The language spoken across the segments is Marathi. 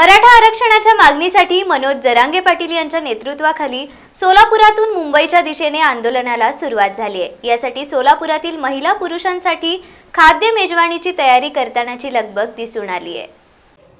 मराठा आरक्षणाच्या मागणीसाठी मनोज जरांगे पाटील यांच्या नेतृत्वाखाली सोलापुरातून मुंबईच्या दिशेने आंदोलनाला सुरुवात झाली आहे. यासाठी सोलापुरातील महिला पुरुषांसाठी खाद्य मेजवानीची तयारी करतानाची लगबग दिसून आली आहे.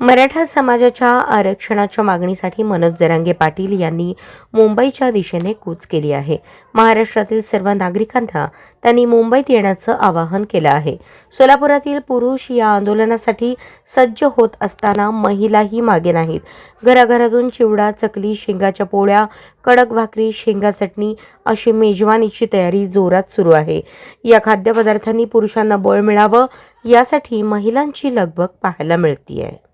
मराठा समाजाच्या आरक्षणाच्या मागणीसाठी मनोज जरांगे पाटील यांनी मुंबईच्या दिशेने कूच केली आहे. महाराष्ट्रातील सर्व नागरिकांना त्यांनी मुंबईत येण्याचं आवाहन केलं आहे. सोलापुरातील पुरुष या आंदोलनासाठी सज्ज होत असताना महिलाही मागे नाहीत. घराघरातून चिवडा चकली शेंगाच्या पोळ्या कडक भाकरी शेंगा चटणी अशी मेजवानीची तयारी जोरात सुरू आहे. या खाद्यपदार्थांनी पुरुषांना बळ मिळावं यासाठी महिलांची लगबग पाहायला मिळतीये.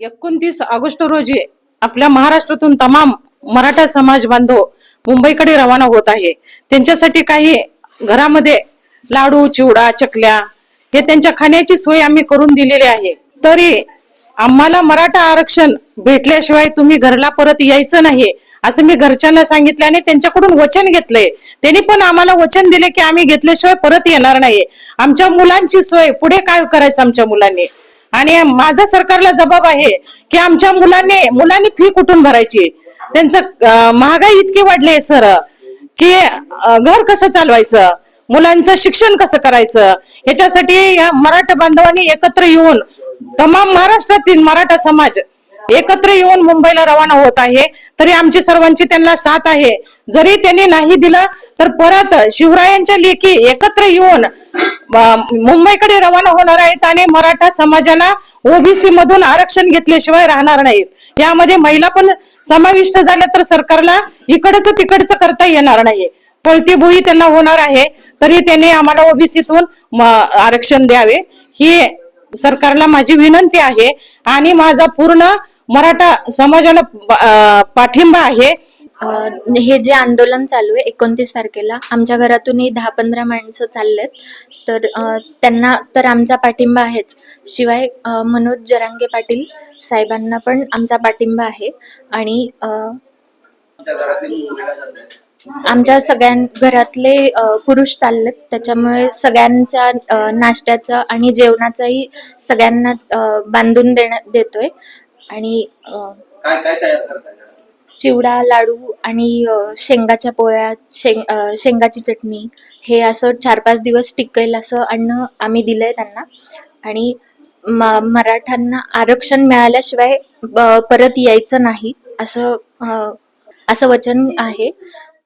एकोणतीस ऑगस्ट रोजी आपल्या महाराष्ट्रातून तमाम मराठा समाज बांधव मुंबईकडे रवाना होत आहे. त्यांच्यासाठी काही घरामध्ये लाडू चिवडा चकल्या हे त्यांच्या खाण्याची सोय आम्ही करून दिलेली आहे. तरी आम्हाला मराठा आरक्षण भेटल्याशिवाय तुम्ही घरला परत यायचं नाही असं मी घरच्यांना सांगितलं आणि त्यांच्याकडून वचन घेतलंय. त्यांनी पण आम्हाला वचन दिले की आम्ही घेतल्याशिवाय परत येणार नाही. आमच्या मुलांची सोय पुढे काय करायचं आमच्या मुलांनी? आणि माझा सरकारला जबाब आहे की आमच्या मुलांनी मुलांनी फी कुठून भरायची? त्यांचं महागाई इतकी वाढली सर की घर कसं चालवायचं? मुलांचं शिक्षण कसं करायचं? याच्यासाठी या मराठा बांधवांनी एकत्र येऊन तमाम महाराष्ट्रातील मराठा समाज एकत्र येऊन मुंबईला रवाना होत आहे. तरी आमची सर्वांची त्यांना साथ आहे. जरी त्यांनी नाही दिलं तर परत शिवरायांच्या लेखी एकत्र येऊन मुंबईकडे रवाना होणार आहेत आणि मराठा समाजाला ओबीसी मधून आरक्षण घेतल्याशिवाय राहणार नाहीत. यामध्ये महिला पण समाविष्ट झाल्या तर सरकारला इकडचं तिकडचं करता येणार नाहीये. पळती भुई त्यांना होणार आहे तरी त्यांनी आम्हाला ओबीसीतून आरक्षण द्यावे. ही सरकारला माझी विनंती आहे आणि माझा पूर्ण मराठा समाजाला पाठिंबा आहे. हे जे आंदोलन चालू आहे एकोणतीस तारखेला आमच्या घरातूनही दहा पंधरा माणसं चाललेत. तर त्यांना तर आमचा पाठिंबा आहेच. शिवाय मनोज जरांगे पाटील साहेबांना पण आमचा पाठिंबा आहे. आणि आमच्या सगळ्यां घरातले पुरुष चाललेत. त्याच्यामुळे सगळ्यांच्या नाश्त्याचं आणि जेवणाचाही सगळ्यांना बांधून देण्या देतोय. आणि काय काय तयार करताय? चिवडा लाडू आणि शेंगाच्या पोळ्या शेंग शेंगाची चटणी हे असं चार पाच दिवस टिकेल असं अन्न आम्ही दिलंय त्यांना. आणि म- मराठ्यांना आरक्षण मिळाल्याशिवाय परत यायचं नाही असं असं वचन आहे.